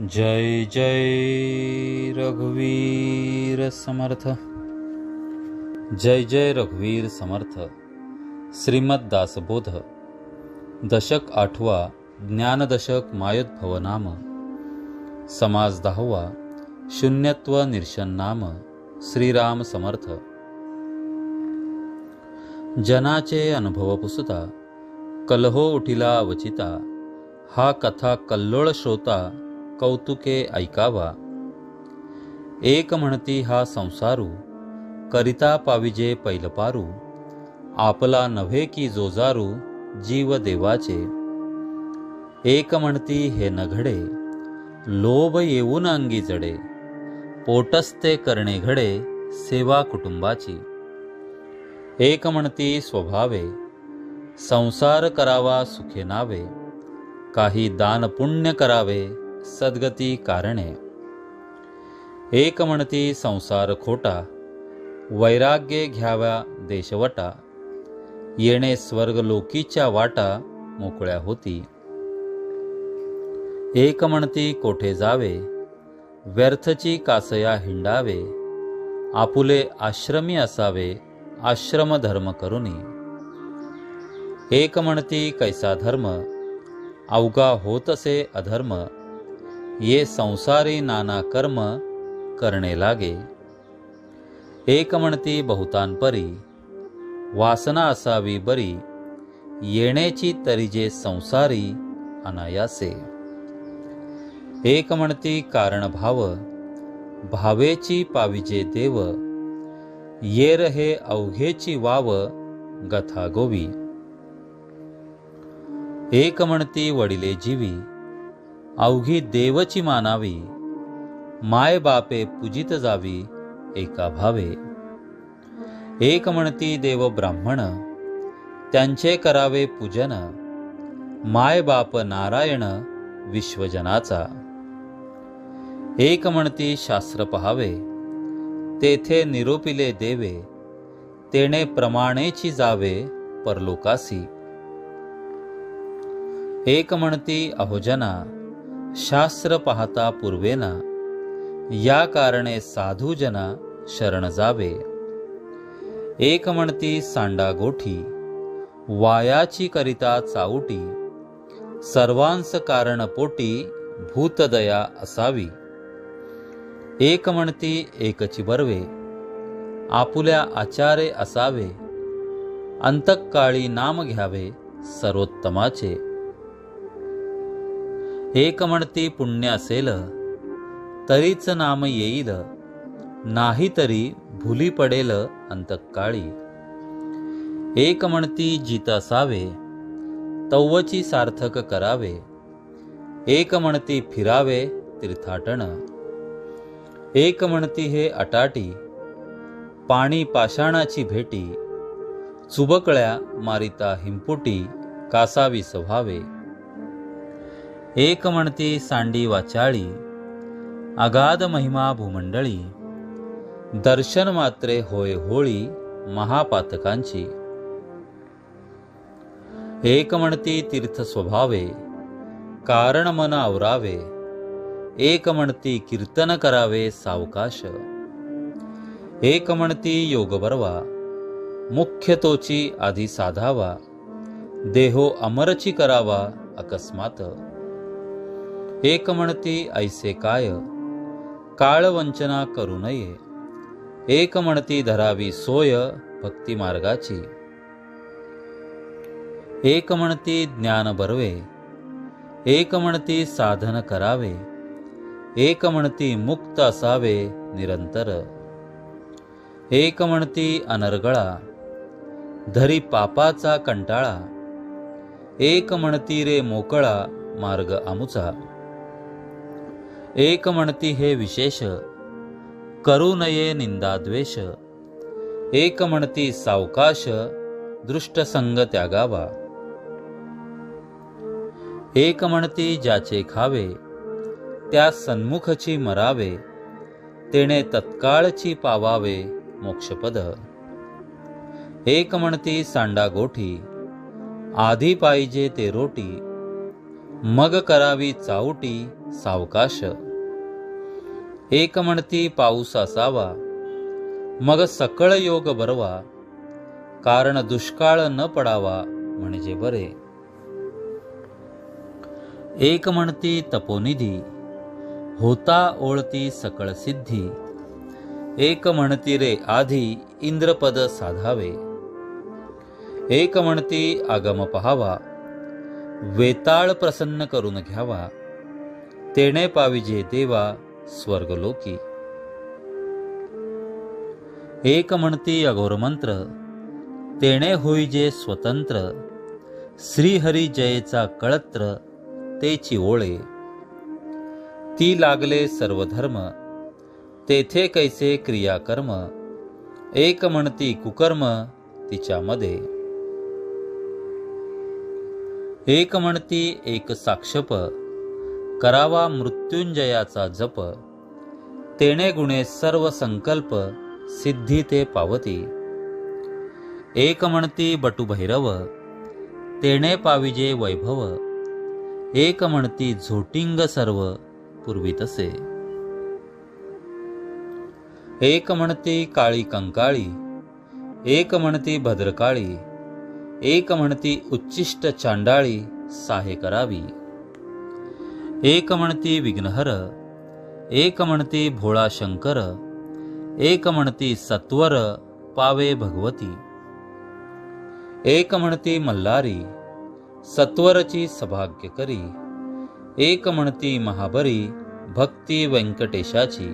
जय जय रघुवीर समर्थ। जय जय रघुवीर समर्थ। श्रीमद दासबोध। दशक आठवा ज्ञानदशक मायोद्भव नाम समाज दहावा शून्यत्व निर्शन नाम श्रीराम समर्थ। जनाचे अनुभव पुसता कलहो उठिला वचिता। हा कथा कल्लोळ श्रोता कौतुके ऐकावा. एक म्हणती हा संसारू करिता पाविजे पैलपारू आपला नव्हे की जोजारू जीव देवाचे. एक म्हणती हे नघडे लोभ येऊन अंगी जडे पोटस्ते करणे घडे सेवा कुटुंबाची. एक म्हणती स्वभावे संसार करावा सुखे नावे काही दान पुण्य करावे सद्गती कारणे. एक म्हणती संसार खोटा वैराग्य घ्याव्या देशवटा येणे स्वर्ग लोकीच्या वाटा मोकळ्या होती. एक म्हणती कोठे जावे व्यर्थची कासया हिंडावे आपुले आश्रमी असावे आश्रम धर्म करुनी. एक म्हणती कैसा धर्म अवघा होतसे अधर्म ये संसारी नाना कर्म करणे लागे. एक म्हणती बहुतांपरी वासना असावी बरी येण्याची तरी जे संसारी अनायासे. एक म्हणती कारण भाव भावेची पाविजे देव येर हे अवघेची वाव गथा गोवी. एक म्हणती वडिले जीवी अवघी देवची मानावी. माय बापे पूजित जावी एका भावे. एक म्हणती देव ब्राह्मण त्यांचे करावे पूजन. माय बाप नारायण विश्वजनाचा. एक म्हणती शास्त्र पहावे तेथे निरोपिले देवे तेणे प्रमाणेची जावे परलोकासी. एक म्हणती अहोजना शास्त्र पाहता पूर्वेना या कारणे साधूजना शरण जावे. एक म्हणती सांडा गोठी वायाची करिता चावटी सर्वांस कारण पोटी भूतदया असावी. एक म्हणती एकची बर्वे आपुल्या आचारे असावे अंतकाळी नाम घ्यावे सर्वोत्तमाचे. एक म्हणती पुण्य असेल तरीच नाम येईल नाही तरी भुली पडेल अंतकाळी. एक म्हणती जित असावे तव्वची सार्थक करावे. एक म्हणती फिरावे तीर्थाटन. एक म्हणती हे अटाटी पाणी पाषाणाची भेटी. चुबकळ्या मारिता हिंपुटी कासावी स्वभावे. एक म्हणती सांडी वाचाळी अगाध महिमा भूमंडळी दर्शन मात्रे होय होळी महापातकांची. एक म्हणती तीर्थ स्वभावे कारण मन आवरावे एक म्हणती कीर्तन करावे सावकाश एक म्हणती योग बरवा मुख्य तोची आधी साधावा देहो अमरची करावा अकस्मात. एक म्हणती ऐसे काय? काळ वंचना करू नये. एक म्हणती धरावी सोय भक्ती मार्गाची. एक म्हणती ज्ञान बरवे. एक म्हणती साधन करावे. एक म्हणती मुक्त असावे निरंतर. एक म्हणती अनर्गळा. धरी पापाचा कंटाळा. एक म्हणती रे मोकळा मार्ग आमुचा. एक म्हणती हे विशेष. करू नये निंदाद्वेष. एक म्हणती सावकाश दृष्टसंग त्यागावा एक म्हणती ज्याचे खावे त्या सन्मुखची मरावे तेणे तत्काळची पावावे मोक्षपद. एक म्हणती सांडा गोठी आधी पाहिजे ते रोटी मग करावी चावटी सावकाश. एक म्हणती पाऊस असावा मग सकळ योग बरवा कारण दुष्काळ न पडावा म्हणजे बरे. एक म्हणती तपोनिधी होता ओळती सकळ सिद्धी एक म्हणती रे आधी इंद्रपद साधावे. एक म्हणती आगम पहावा वेताळ प्रसन्न करून घ्यावा तेणे पाविजे देवा स्वर्गलोकी. एक म्हणती अघोर मंत्र तेणे होईजे स्वतंत्र श्रीहरी जयेचा कळत्र तेची ओळे. ती लागले सर्वधर्म तेथे कैसे क्रियाकर्म एक म्हणती कुकर्म तिच्यामध्ये एक म्हणती एक साक्षप करावा मृत्युंजयाचा जप तेणे गुणे सर्व संकल्प सिद्धी ते पावती. एक म्हणती बटुभैरव तेणे पाविजे वैभव एक म्हणती झोटिंग सर्व पूर्वी तसे. एक म्हणती काळी कंकाळी एक म्हणती भद्रकाळी एक म्हणती उच्चिष्ट चांडाळी साहे करावी. एक म्हणती विघ्नहर एक म्हणती भोळा शंकर एक म्हणती सत्वर पावे भगवती एक म्हणती मल्हारी सत्वरची सभाग्य करी एक म्हणती महाबरी भक्ती व्यंकटेशाची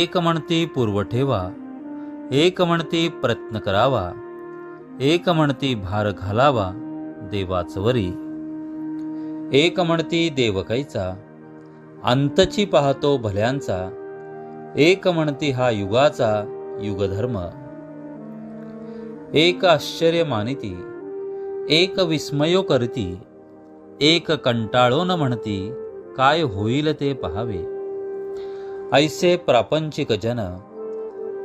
एक म्हणती पूर्व ठेवा एक म्हणती प्रयत्न करावा एक म्हणती भार घालावा देवाचवरी एक म्हणती देवकाईचा अंतची पाहतो भल्यांचा एक म्हणती हा युगाचा युगधर्म. एक आश्चर्य मानिती एक विस्मयो करती एक कंटाळो न म्हणती काय होईल ते पहावे. ऐसे प्रापंचिक जन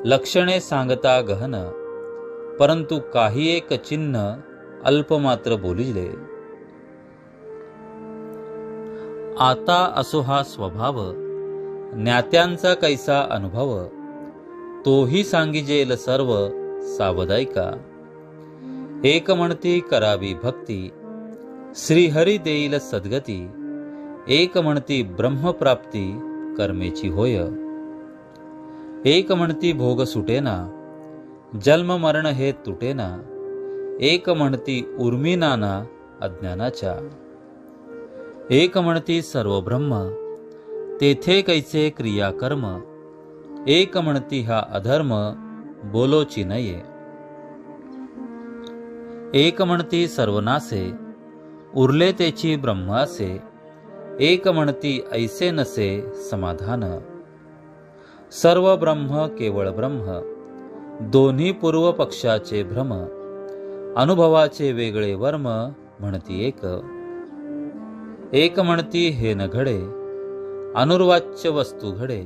लक्षणे सांगता गहन परंतु काही एक चिन्ह अल्पमात्र बोलिले. आता असो हा स्वभाव ज्ञात्यांचा कैसा अनुभव तोही सांगिजेल सर्व सावदायिका. एक म्हणती करावी भक्ती श्रीहरी देईल सद्गती एक म्हणती ब्रह्मप्राप्ती कर्मेची होय. एक म्हणती भोग सुटेना जन्म मरण हे तुटेना एक म्हणती उर्मिनाना अज्ञानाच्या. एक म्हणती सर्व ब्रह्म तेथे कैसे क्रियाकर्म एक म्हणती हा अधर्म बोलोची नये एक म्हणती सर्वनासे उरले तेची ब्रह्म असे एक म्हणती ऐसे नसे समाधान. सर्व ब्रह्म केवळ ब्रह्म दोन्ही पूर्व पक्षाचे भ्रम अनुभवाचे वेगळे वर्म म्हणती एक. एक म्हणती हे न घडे अनुर्वाच्य वस्तू घडे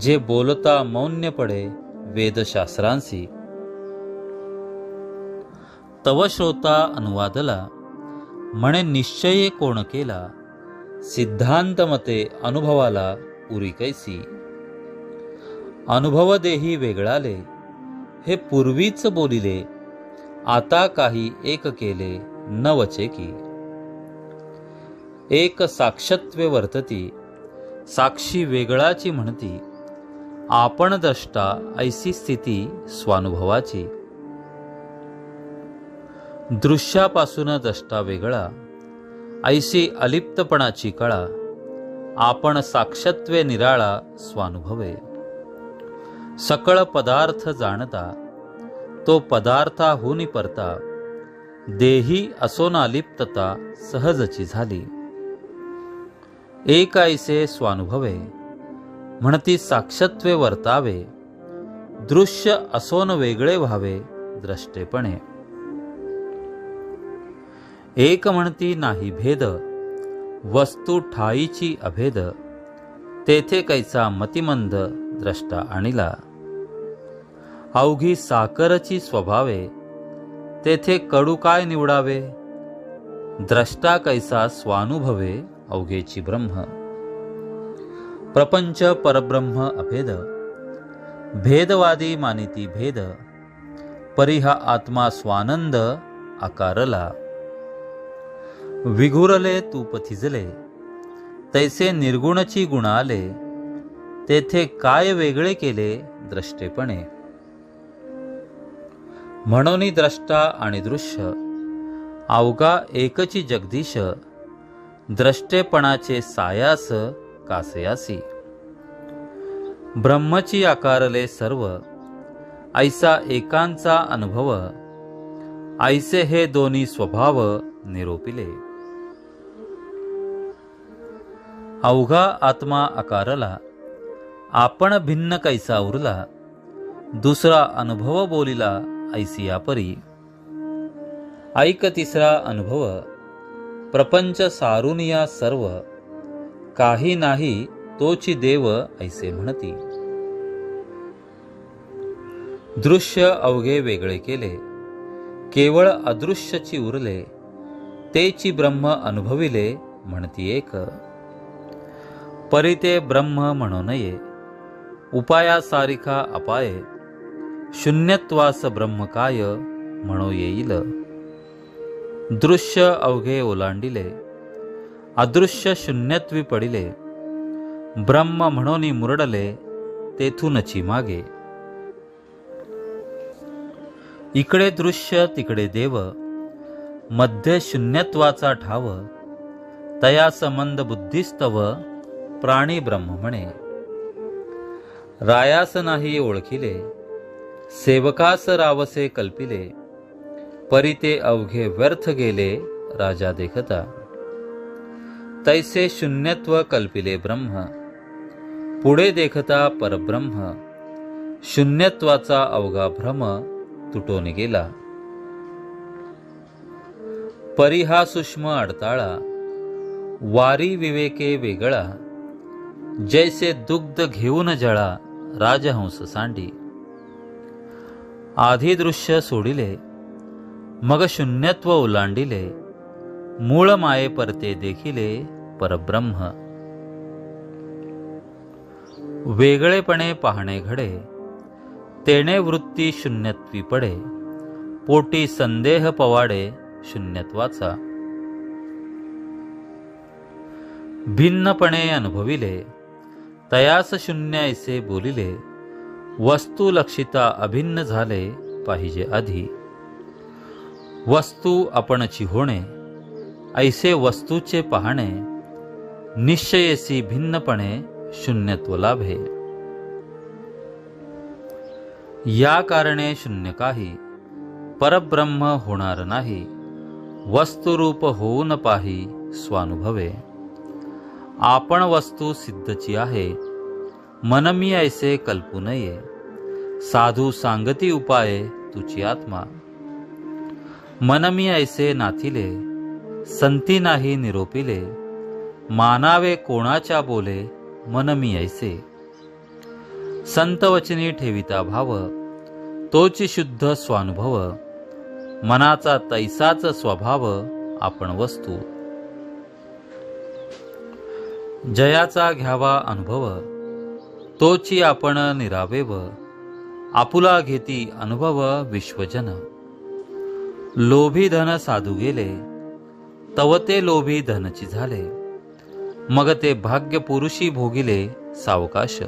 जे बोलता मौन्य पडे वेदशास्त्रांसी. तव श्रोता अनुवादला म्हणे निश्चय कोण केला सिद्धांत मते अनुभवाला उरी कैसी. अनुभव देही वेगळाले हे पूर्वीच बोलिले आता काही एक केले न की. एक साक्षत्वे वर्तती साक्षी वेगळाची म्हणती आपण द्रष्टा ऐसी स्थिती स्वानुभवाची. दृश्यापासून द्रष्टा वेगळा ऐशी अलिप्तपणाची कळा आपण साक्षत्वे निराळा स्वानुभवे. सकळ पदार्थ जाणता तो पदार्थाहून परता देही असोनालिप्तता सहजची झाली. एक स्वानुभवे म्हणती साक्षत्वे वर्तावे दृश्य असोन वेगळे व्हावे द्रष्टेपणे. एक म्हणती नाही भेद वस्तू ठाईची अभेद तेथे कैसा मतिमंद द्रष्टा आणिला. अवघी साखरची स्वभावे तेथे कडू काय निवडावे द्रष्टा कैसा स्वानुभवे अवघेची ब्रह्म. प्रपंच परब्रह्म अभेद. भेदवादी मानिती भेद. परिहा आत्मा स्वानंद आकारला. विघुरले तू पथिजले तैसे निर्गुणची गुण आले तेथे काय वेगळे केले द्रष्टेपणे. म्हणून द्रष्टा आणि दृश्य. अवघा एकची जगदीश. द्रष्टेपणाचे सायास कासयासी. ब्रह्मची आकारले सर्व ऐसा एकांचा अनुभव ऐसे हे दोन्ही स्वभाव निरोपिले. अवघा आत्मा आकारला आपण भिन्न कैसा उरला दुसरा अनुभव बोलिला ऐसिया परी ऐक तिसरा अनुभव प्रपंच सारुनिया सर्व. काही नाही तोची देव ऐसे म्हणती. दृश्य अवघे वेगळे केले. केवळ अदृश्यची उरले. तेची ब्रह्म अनुभविले म्हणती एक. परी ते ब्रह्म म्हणू नये. उपायासारिखा अपाय. शून्यत्वास ब्रह्म काय म्हणू येईल. दृश्य अवघे ओलांडिले अदृश्य शून्यत्वी पडिले ब्रह्म म्हणून मुरडले तेथूनची मागे इकडे दृश्य तिकडे देव मध्य शून्यत्वाचा ठाव तया संबंध बुद्धिस्तव प्राणी ब्रह्म म्हणे रायास नाही ओळखिले सेवकास रावसे कल्पिले परी ते अवघे व्यर्थ गेले राजा देखता. तैसे शून्यत्व कल्पिले ब्रह्म. पुढे देखता परब्रह्म. शून्यत्वाचा अवघा भ्रम तुटून गेला. परी हा सूक्ष्म अडताळा वारी विवेके वेगळा. जैसे दुग्ध घेऊन जळा राजहंस सांडी. आधी दृश्य सोडिले मग शून्यत्व ओलांडिले. मूळ माये परते देखिले परब्रह्म. वेगळेपणे पाहणे घडे. तेणे वृत्ती शून्यत्वी पडे. पोटी संदेह पवाडे शून्यत्वाचा. भिन्नपणे अनुभविले. तयास शून्य ऐसे बोलिले. वस्तू लक्षिता अभिन्न झाले पाहिजे आधी. वस्तू आपणची होणे ऐसे वस्तूचे पाहणे निश्चयसी भिन्नपणे शून्यत्व लाभे. या कारणे शून्य काही परब्रह्म होणार नाही वस्तुरूप होऊन पाही स्वानुभवे. आपण वस्तू सिद्धची आहे मन मी ऐसे कल्पू नये साधू सांगती उपाय तुची आत्मा. मन मी ऐसे नाथिले संती नाही निरोपिले मानावे कोणाच्या बोले मन मी ऐसे संत वचनी ठेविता भाव तोची शुद्ध स्वानुभव मनाचा तैसाच स्वभाव आपण वस्तू. जयाचा घ्यावा अनुभव तोची आपण निरावेव आपुला घेती अनुभव विश्वजन. लोभी धन साधू गेले. तव ते लोभी धनची झाले. मग ते भाग्य पुरुषी भोगिले सावकाश.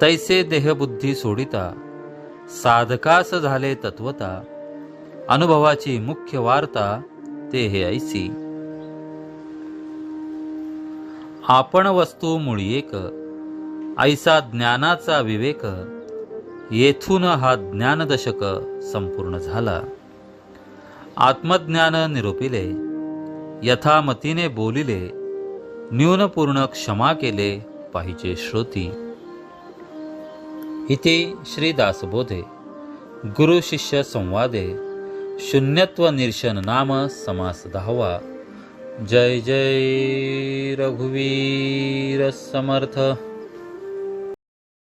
तैसे देहबुद्धी सोडिता साधकास झाले तत्वता अनुभवाची मुख्य वार्ता ते हे ऐसी. आपण वस्तू मुळी एक ऐसा ज्ञानाचा विवेक येथून हा ज्ञानदशक संपूर्ण झाला. आत्मज्ञान निरोपिले यथामतीने बोलिले न्यूनपूर्ण क्षमा केले पाहिजे श्रोती. इथे श्रीदासबोधे गुरुशिष्य संवादे शून्यत्व निर्शन नाम समास दहावा जय जय रघुवीर समर्थ।